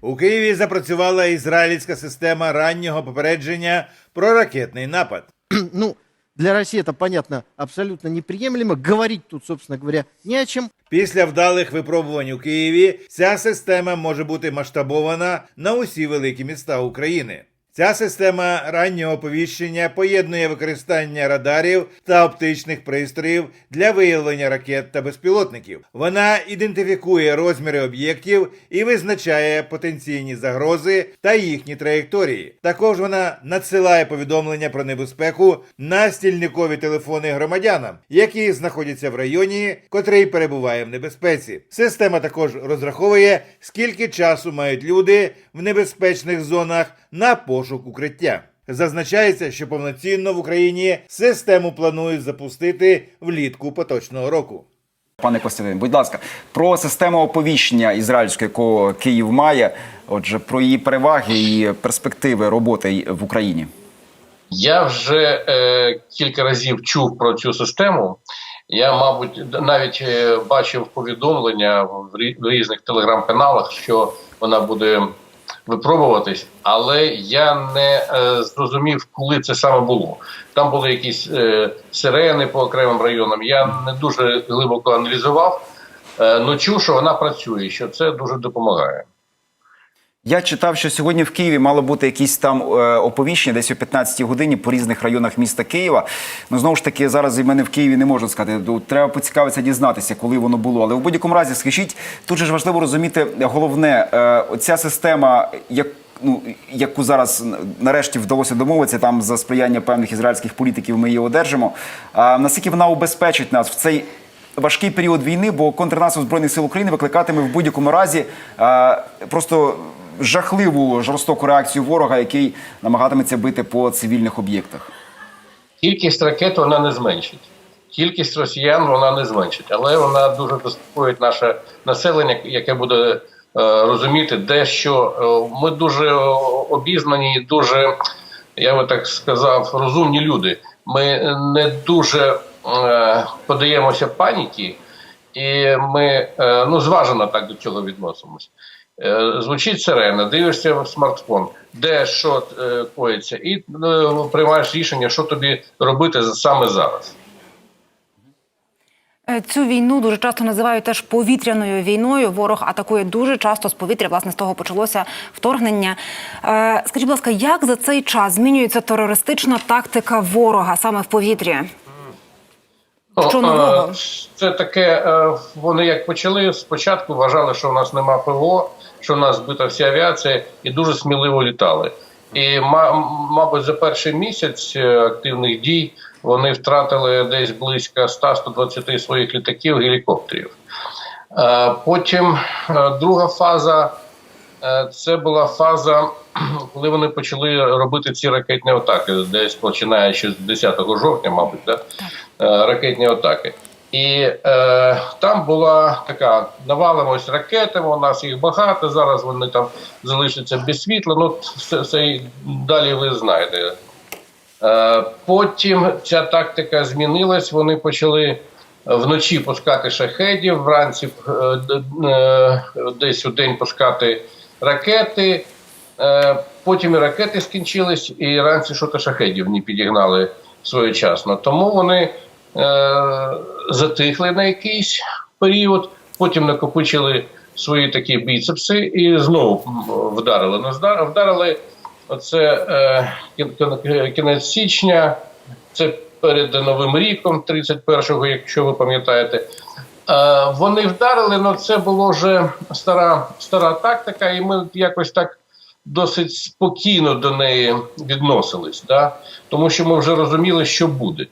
У Києві запрацювала ізраїльська система раннього попередження про ракетний напад. ну, для Росії це, понятно, абсолютно неприемлемо. Говорити тут, собственно говоря, ні о чим. Після вдалих випробувань у Києві ця система може бути масштабована на усі великі міста України. Ця система раннього оповіщення поєднує використання радарів та оптичних пристроїв для виявлення ракет та безпілотників. Вона ідентифікує розміри об'єктів і визначає потенційні загрози та їхні траєкторії. Також вона надсилає повідомлення про небезпеку на стільникові телефони громадянам, які знаходяться в районі, котрий перебуває в небезпеці. Система також розраховує, скільки часу мають люди в небезпечних зонах на пошук укриття. Зазначається, що повноцінно в Україні систему планують запустити влітку поточного року. Пане Костянтин, будь ласка, про систему оповіщення ізраїльської, яку Київ має. Отже, про її переваги і перспективи роботи в Україні. Я вже е, кілька разів чув про цю систему. Я, мабуть, навіть е, бачив повідомлення в різних телеграм-каналах, що вона буде випробуватись, але я не е, зрозумів, коли це саме було. Там були якісь е, сирени по окремим районам. Я не дуже глибоко аналізував, е, але чув, що вона працює, що це дуже допомагає. Я читав, що сьогодні в Києві мало бути якісь там е, оповіщення десь о 15-й годині по різних районах міста Києва. Ну знову ж таки, зараз і мене в Києві не можу сказати. Ну, Треба поцікавитися, дізнатися, коли воно було. Але в будь-якому разі, скажіть, тут же ж важливо розуміти головне, е, оця система, як. Ну, яку зараз нарешті вдалося домовитися там за сприяння певних ізраїльських політиків, ми її одержимо. А наскільки вона убезпечить нас в цей важкий період війни, бо контрнаступ збройних сил України викликатиме в будь-якому разі а, просто жахливу жорстоку реакцію ворога, який намагатиметься бити по цивільних об'єктах. Кількість ракет вона не зменшить. Кількість росіян вона не зменшить, але вона дуже безпокоїть наше населення, яке буде е, розуміти, де що. Е, Ми дуже обізнані, дуже, я би так сказав, розумні люди. Ми не дуже е, подаємося паніки, і ми е, ну, зважено так до цього відносимось. Е, Звучить сирена, дивишся в смартфон, де що коїться, і приймаєш рішення, що тобі робити саме зараз. Цю війну дуже часто називають теж повітряною війною. Ворог атакує дуже часто з повітря. Власне, з того почалося вторгнення. Скажіть, будь ласка, як за цей час змінюється терористична тактика ворога саме в повітрі? Що Ну, нового? е, Це таке. е, Вони як почали спочатку, вважали, що у нас нема ПВО, що у нас збита вся авіація, і дуже сміливо літали. І ма- мабуть, за перший місяць е, активних дій вони втратили десь близько 100-120 своїх літаків гелікоптерів. Е, Потім е, друга фаза Е, Це була фаза, коли вони почали робити ці ракетні атаки, десь починаючи з 10 жовтня, мабуть, да? Е, ракетні атаки. І е, там була така навалимось ракетами, у нас їх багато. Зараз вони там залишаться без світла. Ну, все, все далі ви знаєте. Е, потім ця тактика змінилась. Вони почали вночі пускати шахедів, вранці е, е, десь у день пускати ракети. Е, потім і ракети скінчились, і ранці що-то шахедів не підігнали своєчасно. Тому вони е, затихли на якийсь період, потім накопичили свої такі біцепси і знову вдарили. Ну, вдарили оце е, кін- кін- кінець січня, це перед Новим ріком, 31-го, якщо ви пам'ятаєте. Е, вони вдарили, але це було вже стара, стара тактика, і ми якось так досить спокійно до неї відносились, да? тому що ми вже розуміли, що буде.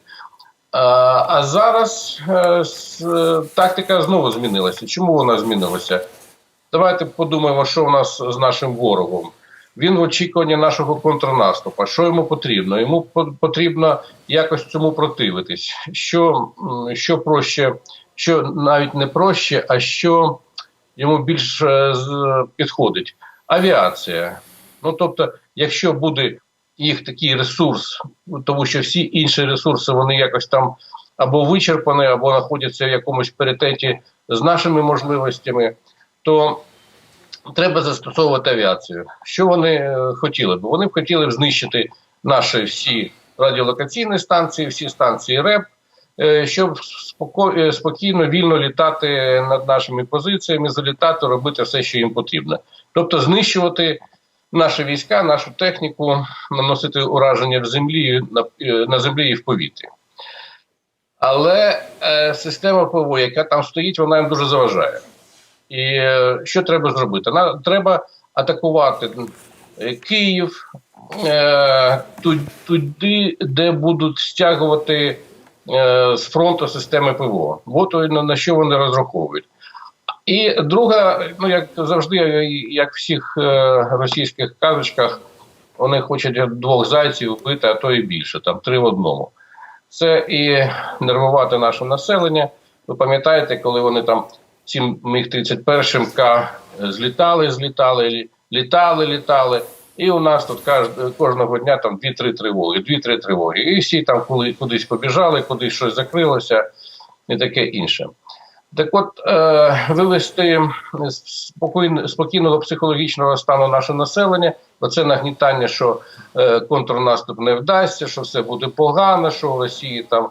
А, а зараз е, е, тактика знову змінилася. Чому вона змінилася? Давайте подумаємо, що у нас з нашим ворогом. Він в очікуванні нашого контрнаступу. Що йому потрібно? Йому по- потрібно якось цьому противитись. Що, що проще, що навіть не проще, а що йому більш е, підходить. Авіація. Ну тобто, якщо буде їх такий ресурс, тому що всі інші ресурси вони якось там або вичерпані, або знаходяться в якомусь паритеті з нашими можливостями, то треба застосовувати авіацію. Що вони е, хотіли б? Вони б хотіли б знищити наші всі радіолокаційні станції, всі станції РЕП, е, щоб е, спокійно, вільно літати над нашими позиціями, залітати, робити все, що їм потрібно. Тобто знищувати наші війська, нашу техніку, наносити ураження в землі на, землі і в повітрі. Але система ПВО, яка там стоїть, вона їм дуже заважає. І е, що треба зробити? Треба атакувати е, Київ е, туди, де будуть стягувати з фронту системи ПВО. От на, що вони розраховують. І друга, ну як завжди, як в всіх російських казочках, вони хочуть двох зайців вбити, а то і більше, там три в одному. Це і нервувати наше населення. Ви пам'ятаєте, коли вони там цим міг 31 К злітали, злітали, літали, літали. І у нас тут кожного дня там 2-3 тривоги, 2-3 тривоги. І всі там коли, кудись побіжали, кудись щось закрилося і таке інше. Так от, е, вивести спокійно, спокійного психологічного стану наше населення, оце нагнітання, що е, контрнаступ не вдасться, що все буде погано, що у Росії там е,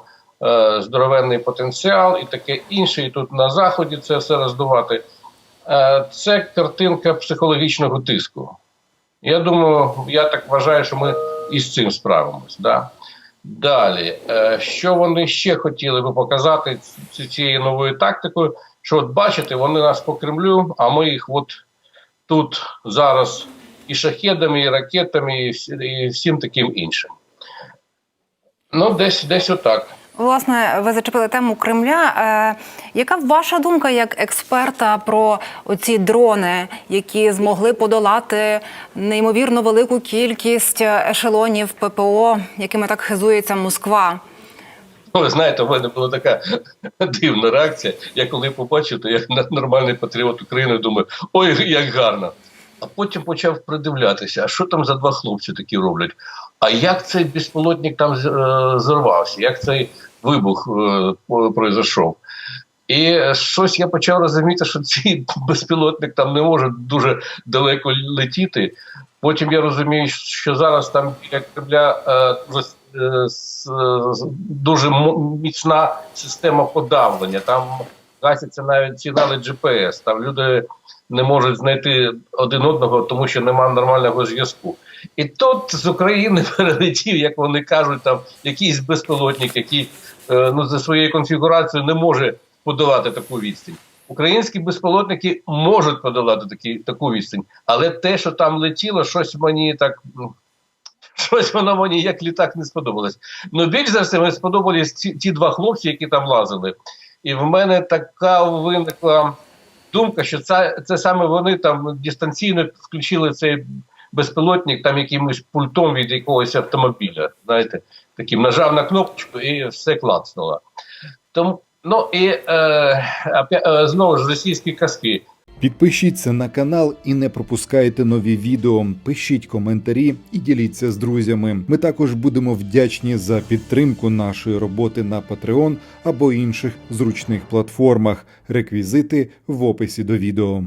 здоровенний потенціал і таке інше, і тут на Заході це все роздувати. Е, це картинка психологічного тиску. Я думаю, я так вважаю, що ми із цим справимось. Да? Далі, е, що вони ще хотіли би показати цією новою тактикою? Що от бачите, вони нас по Кремлю, а ми їх от тут зараз і шахедами, і ракетами, і всім таким іншим. Ну, десь, десь отак. Власне, ви зачепили тему Кремля. Е, яка ваша думка як експерта про оці дрони, які змогли подолати неймовірно велику кількість ешелонів ППО, якими так хизується Москва? Ну, ви знаєте, в мене була така дивна реакція. Я коли побачив, то як нормальний патріот України думаю, ой, як гарно. А потім почав придивлятися, а що там за два хлопці такі роблять? А як цей безпілотник там е, зірвався? Як цей вибух е, пройшов? І щось я почав розуміти, що цей безпілотник там не може дуже далеко летіти. Потім я розумію, що зараз там біля Кремля е, дуже міцна система подавлення. Там гасяться навіть сигнали GPS. Там люди не можуть знайти один одного, тому що немає нормального зв'язку. І тут з України перелетів, як вони кажуть, там якийсь безпілотник, який е, ну, за своєю конфігурацією не може подолати таку відстань. Українські безпілотники можуть подолати такі, таку відстань, але те, що там летіло, щось мені так. ну, Щось воно мені як літак не сподобалось. Ну більш за все, мені сподобались ці, ті два хлопці, які там лазили. І в мене така виникла думка, що це, це саме вони там дистанційно включили цей безпілотник там якимось пультом від якогось автомобіля. Знаєте, таким нажав на кнопочку і все клацнуло. Тому, ну і е, е, знову ж російські казки. Підпишіться на канал і не пропускайте нові відео. Пишіть коментарі і діліться з друзями. Ми також будемо вдячні за підтримку нашої роботи на Patreon або інших зручних платформах. Реквізити в описі до відео.